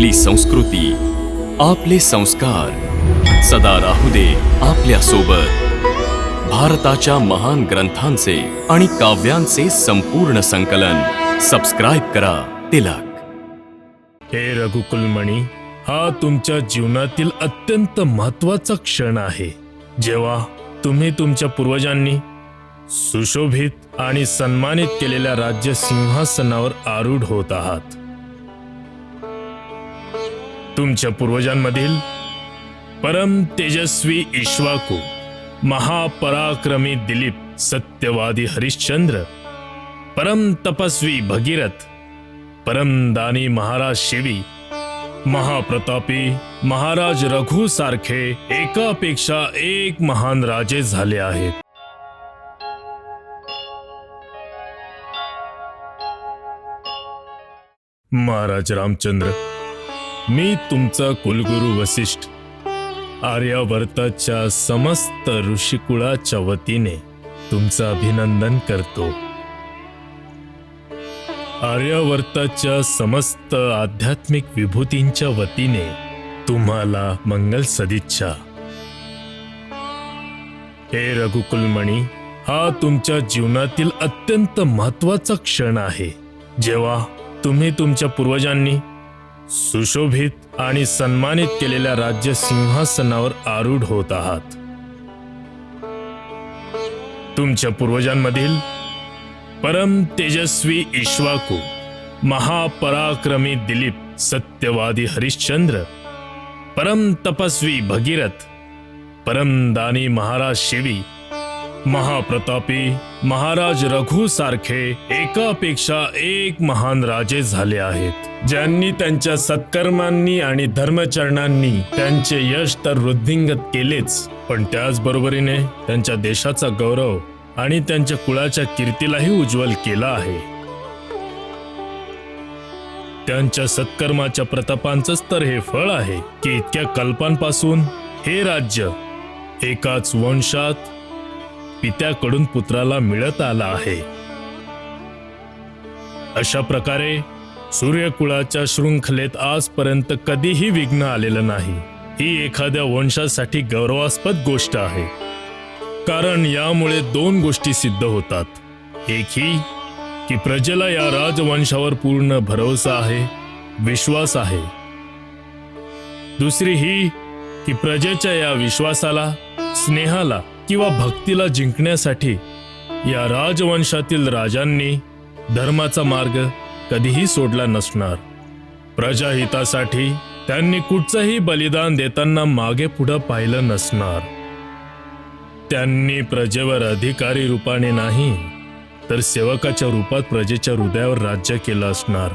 आपली संस्कृती आपले संस्कार. सदा राहू दे आपल्यासोबत भारताच्या महान ग्रंथांचे आणि काव्यांचे संपूर्ण संकलन. सबस्क्राईब करा तिलक. हे रघुकुलमणी हा तुमच्या जीवनातील अत्यंत महत्त्वाचा क्षण आहे. जेव्हा तुम्ही तुमच्या पूर्वजांनी सुशोभित आणि सन्मानित केलेल्या राज्य सिंहासनावर आरूढ होत आहात तुमच्या पूर्वजांमधील परम तेजस्वी इश्वाकू महापराक्रमी दिलीप सत्यवादी हरिश्चंद्र परम तपस्वी भगीरथ परमदानी महाराज शिवी महाप्रतापी महाराज रघु सारखे एकापेक्षा एक महान राजे झाले आहेत. महाराज रामचंद्र मी तुमचा कुलगुरू वसिष्ठ. आर्यावर्ताच्या समस्त ऋषिकुळाच्या वतीने तुमचं अभिनंदन करतो. आर्यावर्ताच्या समस्त आध्यात्मिक विभूतींच्या वतीने तुम्हाला मंगल सदिच्छा. हे रघुकुलमणी हा तुमच्या जीवनातील अत्यंत महत्त्वाचा क्षण आहे. जेव्हा तुम्ही तुमच्या पूर्वजांनी सुशोभित आणि सन्मानित केलेल्या राज्य सिंहासनावर आरूढ होत आहात. तुमच्या पूर्वजांमधील परम तेजस्वी इश्वाकू महापराक्रमी दिलीप सत्यवादी हरिश्चंद्र परम तपस्वी भगीरथ परमदानी महाराज शिवी महाप्रतापी महाराज रघु सारखे एकापेक्षा एक महान राजे झाले आहेत. ज्यांनी त्यांच्या सत्कर्मांनी आणि धर्मचरणांनी त्यांचे यश तर वृद्धिंगत केलेच पण त्याचबरोबरीने त्यांच्या देशाचा गौरव आणि त्यांच्या कुळाच्या कीर्तीलाही उज्ज्वल केला आहे. त्यांच्या सत्कर्माच्या प्रतापांचंच तर हे फळ आहे की इतक्या कल्पांपासून हे राज्य एकाच वंशात पित्याकडून पुत्राला मिळत आला आहे. अशा प्रकारे सूर्यकुळाच्या शृंखलेत आजपर्यंत कधीही विघ्न आलेलं नाही. ही एखाद्या वंशासाठी गौरवास्पद गोष्ट आहे. कारण यामुळे दोन गोष्टी सिद्ध होतात. एक ही की प्रजेला या राजवंशावर पूर्ण भरोसा आहे विश्वास आहे. दुसरी ही की प्रजेच्या या विश्वासाला स्नेहाला किंवा भक्तीला जिंकण्यासाठी या राजवंशातील राजांनी धर्माचा मार्ग कधीही सोडला नसणार. प्रजाहितासाठी त्यांनी कुठचंही बलिदान देताना मागे पुढं पाहिलं नसणार. त्यांनी प्रजेवर अधिकारी रूपाने नाही तर सेवकाच्या रूपात प्रजेच्या हृदयावर राज्य केलं असणार.